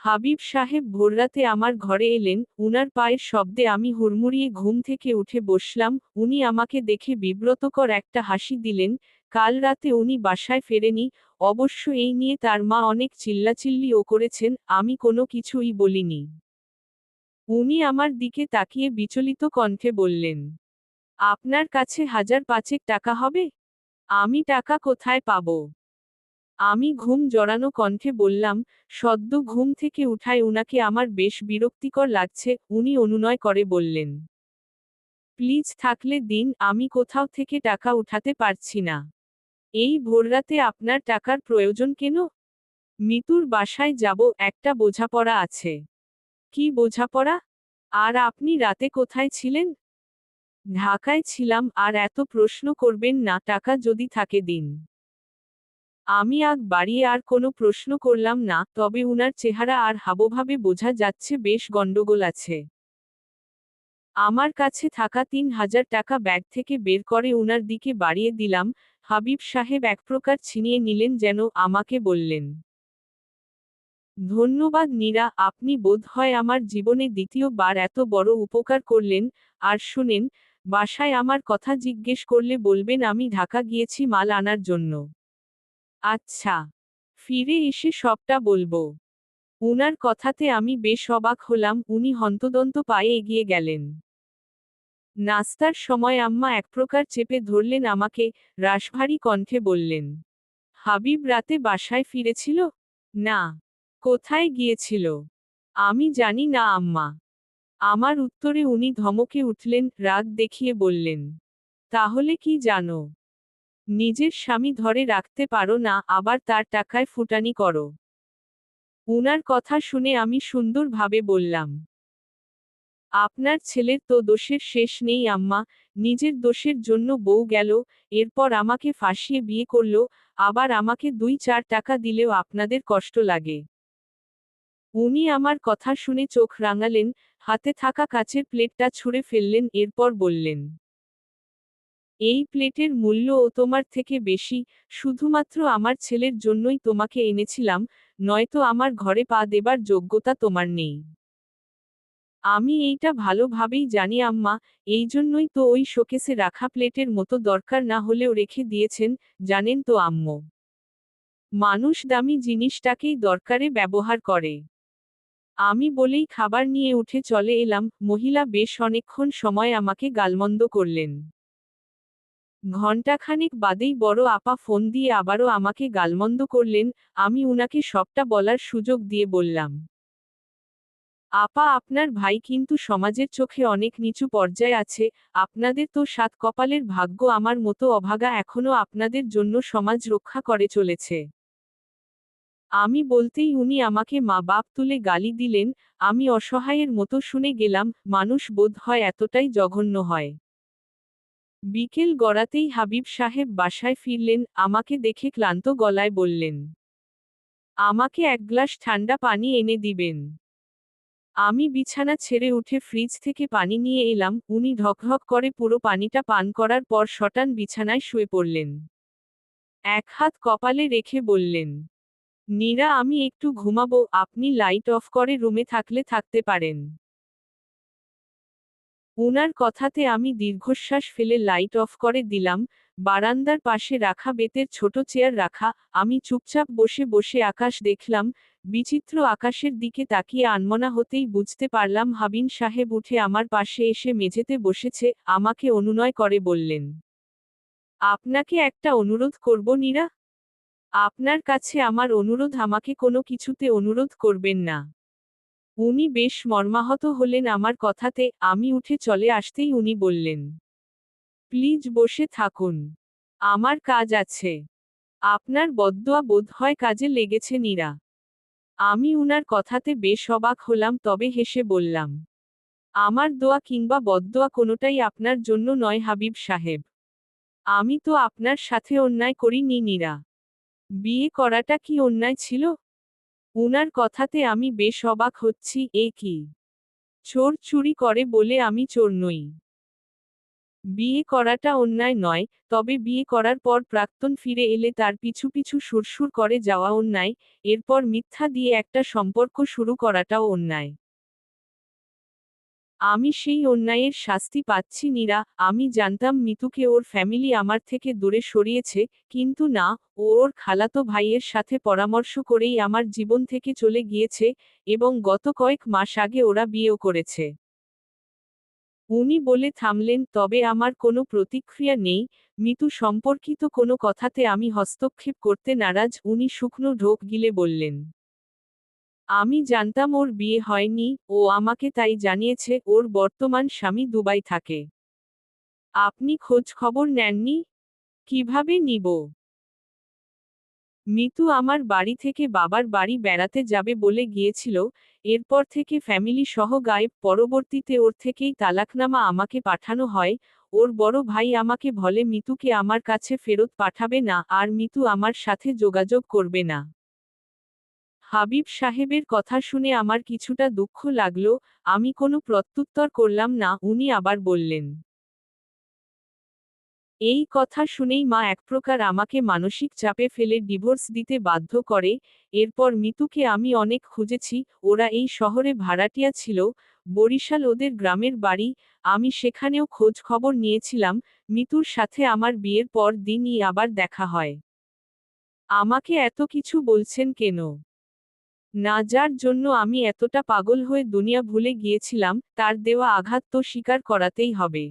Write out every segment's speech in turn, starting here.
হাবিব সাহেব ভোররাতে আমার ঘরে এলেন, উনার পায়ের শব্দে আমি হুড়মুড়িয়ে ঘুম থেকে উঠে বসলাম, উনি আমাকে দেখে বিব্রতকর একটা হাসি দিলেন, কাল রাতে উনি বাসায় ফেরেনি, অবশ্য এই নিয়ে তার মা অনেক চিল্লাচিল্লিও করেছেন, আমি কোনো কিছুই বলিনি। উনি আমার দিকে তাকিয়ে বিচলিত কণ্ঠে বললেন, আপনার কাছে হাজার পাঁচেক টাকা হবে? আমি টাকা কোথায় পাব? আমি ঘুম জড়ানো কণ্ঠে বললাম, সদ্য ঘুম থেকে উঠায় উনাকে আমার বেশ বিরক্তিকর লাগছে, উনি অনুনয় করে বললেন। প্লিজ থাকলে দিন, আমি কোথাও থেকে টাকা উঠাতে পারছি না। এই ভোররাতে আপনার টাকার প্রয়োজন কেন? মিতুর বাসায় যাব, একটা বোঝাপড়া আছে। কি বোঝাপড়া? আর আপনি রাতে কোথায় ছিলেন? ঢাকায় ছিলাম, আর এত প্রশ্ন করবেন না, টাকা যদি থাকে দিন। আমি আগ বাড়িয়ে আর কোনো প্রশ্ন করলাম না, তবে উনার চেহারা আর হাবভাবে বোঝা যাচ্ছে বেশ গন্ডগোল আছে। আমার কাছে থাকা তিন হাজার টাকা ব্যাগ থেকে বের করে উনার দিকে বাড়িয়ে দিলাম, হাবিব সাহেব এক প্রকার ছিনিয়ে নিলেন যেন আমাকে বললেন। ধন্যবাদ নীরা, আপনি বোধ হয় আমার জীবনে দ্বিতীয়বার এত বড় উপকার করলেন, আর শুনেন, বাসায় আমার কথা জিজ্ঞেস করলে বলবেন আমি ঢাকা গিয়েছি মাল আনার জন্য। আচ্ছা ফিরে এসে সবটা বলব। উনার কথাতে আমি বেশ অবাক হলাম, উনি হন্তদন্ত পায়ে এগিয়ে গেলেন। নাস্তার সময় আম্মা এক প্রকার চেপে ধরলেন আমাকে রাশভারী কণ্ঠে বললেন, হাবিব রাতে বাসায় ফিরেছিল? না। কোথায় গিয়েছিল? আমি জানি না আম্মা। আমার উত্তরে উনি ধমকে উঠলেন, রাগ দেখিয়ে বললেন, তাহলে কি জানো? নিজের স্বামী ধরে রাখতে পারো না, আবার তার টাকায় ফুটানি করো। উনার কথা শুনে আমি সুন্দরভাবে বললাম, আপনার ছেলের তো দোষের শেষ নেই আম্মা, নিজের দোষের জন্য বউ গেল, এরপর আমাকে ফাঁসিয়ে বিয়ে করল, আবার আমাকে দুই চার টাকা দিলেও আপনাদের কষ্ট লাগে। উনি আমার কথা শুনে চোখ রাঙালেন, হাতে থাকা কাচের প্লেটটা ছুঁড়ে ফেললেন, এরপর বললেন এই প্লেটের মূল্যও তোমার থেকে বেশি, শুধুমাত্র আমার ছেলের জন্যই তোমাকে এনেছিলাম, নয়তো আমার ঘরে পা দেবার যোগ্যতা তোমার নেই। আমি এইটা ভালোভাবেই জানি আম্মা, এই জন্যই তো ওই শোকেসে রাখা প্লেটের মতো দরকার না হলেও রেখে দিয়েছেন, জানেন তো আম্মু। মানুষ দামি জিনিসটাকেই দরকারে ব্যবহার করে। আমি বলেই খাবার নিয়ে উঠে চলে এলাম, মহিলা বেশ অনেকক্ষণ সময় আমাকে গালমন্দ করলেন। ঘণ্টাখানেক বাদেই বড় আপা ফোন দিয়ে আবারও আমাকে গালমন্দ করলেন, আমি উনাকে সবটা বলার সুযোগ দিয়ে বললাম। আপা আপনার ভাই কিন্তু সমাজের চোখে অনেক নিচু পর্যায়ে আছে, আপনাদের তো সাত কপালের ভাগ্য আমার মতো অভাগা এখনও আপনাদের জন্য সমাজ রক্ষা করে চলেছে। আমি বলতেই উনি আমাকে মা বাপ তুলে গালি দিলেন, আমি অসহায়ের মতো শুনে গেলাম, মানুষ বোধ হয় এতটাই জঘন্য হয়। বিকেল গড়াতেই হাবিব সাহেব বাসায় ফিরলেন, আমাকে দেখে ক্লান্ত গলায় বললেন, আমাকে এক গ্লাস ঠান্ডা পানি এনে দিবেন। আমি বিছানা ছেড়ে উঠে ফ্রিজ থেকে পানি নিয়ে এলাম। উনি ঢকঢক করে পুরো পানিটা পান করার পর শটান বিছানায় শুয়ে পড়লেন। এক হাত কপালে রেখে বললেন, নীরা, আমি একটু ঘুমাবো, আপনি লাইট অফ করে রুমে থাকলে থাকতে পারেন। উনার কথাতে আমি দীর্ঘশ্বাস ফেলে লাইট অফ করে দিলাম, বারান্দার পাশে রাখা বেতের ছোট চেয়ার রাখা, আমি চুপচাপ বসে বসে আকাশ দেখলাম, বিচিত্র আকাশের দিকে তাকিয়ে আনমনা হতেই বুঝতে পারলাম হাবিন সাহেব উঠে আমার পাশে এসে মেঝেতে বসেছে, আমাকে অনুনয় করে বললেন, আপনাকে একটা অনুরোধ করব নীরা? আপনার কাছে আমার অনুরোধ, আমাকে কোনো কিছুতে অনুরোধ করবেন না। উনি বেশ মর্মাহত হলেন আমার কথাতে, আমি উঠে চলে আসতেই উনি বললেন, প্লিজ বসে থাকুন। আমার কাজ আছে। আপনার বদদোয়া বোধ হয় কাজে লেগেছে নীরা। আমি উনার কথাতে বেশ অবাক হলাম, তবে হেসে বললাম, আমার দোয়া কিংবা বদদোয়া কোনোটাই আপনার জন্য নয় হাবিব সাহেব। আমি তো আপনার সাথে অন্যায় করিনি নীরা। বিয়ে করাটা কি অন্যায় ছিল? উনার কথাতে আমি বেশ অবাক হচ্ছি, এ কি? চোর চুরি করে বলে আমি চোর নই। বিয়ে করাটা অন্যায় নয়, তবে বিয়ে করার পর প্রাক্তন ফিরে এলে তার পিছু পিছু সুরসুর করে যাওয়া অন্যায়, এরপর মিথ্যা দিয়ে একটা সম্পর্ক শুরু করাটাও অন্যায়। আমি সেই অন্যায়ের শাস্তি পাচ্ছি, নীরা। আমি জানতাম মিতুকে ওর ফ্যামিলি আমার থেকে দূরে সরিয়েছে, কিন্তু না, ও ওর খালাতো ভাইয়ের সাথে পরামর্শ করেই আমার জীবন থেকে চলে গিয়েছে এবং গত কয়েক মাস আগে ওরা বিয়েও করেছে। উনি বলে থামলেন, তবে আমার কোনো প্রতিক্রিয়া নেই। মিতু সম্পর্কিত কোনো কথাতে আমি হস্তক্ষেপ করতে নারাজ। উনি শুকনো ঢোক গিলে বললেন। আমি জানতাম ওর বিয়ে হয়নি, ও আমাকে তাই জানিয়েছে, ওর বর্তমান স্বামী দুবাই থাকে। আপনি খোঁজ খবর নেননি? কীভাবে নিব? মিতু আমার বাড়ি থেকে বাবার বাড়ি বেড়াতে যাবে বলে গিয়েছিল, এরপর থেকে ফ্যামিলি সহ গায়েব, পরবর্তীতে ওর থেকেই তালাকনামা আমাকে পাঠানো হয়, ওর বড় ভাই আমাকে বলে, মিতুকে আমার কাছে ফেরত পাঠাবে না, আর মিতু আমার সাথে যোগাযোগ করবে না। হাবিব সাহেবের কথা শুনে আমার কিছুটা দুঃখ লাগল, আমি কোনো প্রত্যুত্তর করলাম না, উনি আবার বললেন। এই কথা শুনেই মা এক প্রকার আমাকে মানসিক চাপে ফেলে ডিভোর্স দিতে বাধ্য করে, এরপর মিতুকে আমি অনেক খুঁজেছি, ওরা এই শহরে ভাড়াটিয়া ছিল, বরিশাল ওদের গ্রামের বাড়ি, আমি সেখানেও খোঁজ খবর নিয়েছিলাম, মিতুর সাথে আমার বিয়ের পর দিনই আবার দেখা হয়। আমাকে এত কিছু বলছেন কেন? না যার জন্য আমি এতটা পাগল হয়ে দুনিয়া ভুলে গিয়েছিলাম, তার দেওয়া আঘাত তো স্বীকার করাতেই হবে।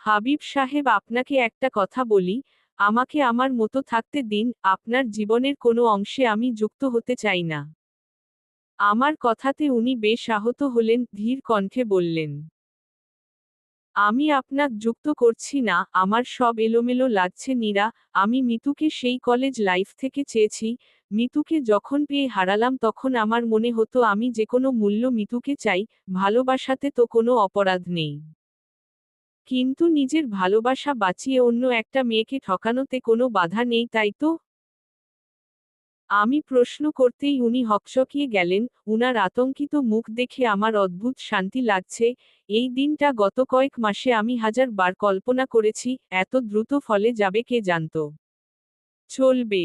হাবিব সাহেব, আপনাকে একটা কথা বলি, আমাকে আমার মতো থাকতে দিন, আপনার জীবনের কোনো অংশে আমি যুক্ত হতে চাই না। আমার কথাতে উনি বেশ আহত হলেন, ধীর কণ্ঠে বললেন। আমি আপনাক যুক্ত করছি না, আমার সব এলোমেলো লাগছে, নীরা, আমি মিতুকে সেই কলেজ লাইফ থেকে চেয়েছি মিতুকে যখন পেয়ে হারালাম তখন আমার মনে হতো আমি যে কোনো মূল্য মিতুকে চাই, ভালোবাসাতে তো কোনো অপরাধ নেই। কিন্তু নিজের ভালোবাসা বাঁচিয়ে অন্য একটা মেয়েকে ঠকানোতে কোনো বাধা নেই, তাই তো? আমি প্রশ্ন করতেই উনি হকচকিয়ে গেলেন, উনার আতঙ্কিত মুখ দেখে আমার অদ্ভুত শান্তি লাগছে, এই দিনটা গত কয়েক মাসে আমি হাজার বার কল্পনা করেছি, এত দ্রুত ফলে যাবে কে জানত? চলবে।